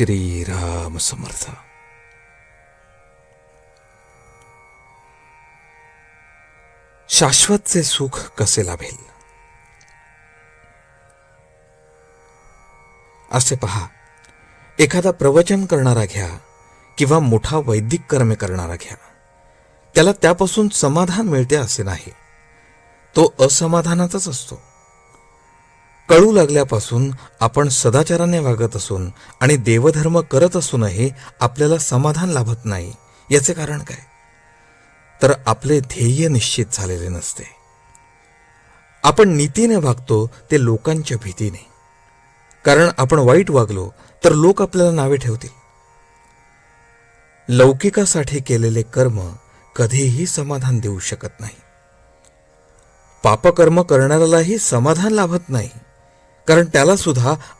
श्रीराम समर्थ. शाश्वतचे सुख कसे लाभेल? असे पहा एखादा प्रवचन करणारा घ्या किंवा मोठा वैदिक कर्मे करणारा घ्या. त्याला त्यापासून समाधान मिळते असे नाही. तो असमाधानातच असतो. कळू लागल्यापासून आपण सदाचाराने वागत असून आणि देवधर्म करत असूनही आपल्याला समाधान लाभत नाही याचे कारण काय? तर आपले ध्येय निश्चित झालेले नसते. आपण नीतीने वागतो ते लोकांच्या भीतीने. कारण आपण वाईट वागलो तर लोक आपल्याला नावे ठेवतील. लौकिकासाठी केलेले कर्म कधीही समाधान देऊ शकत नाही. पापकर्म करणाऱ्यालाही समाधान लाभत नाही. कारण त्याला सुद्धा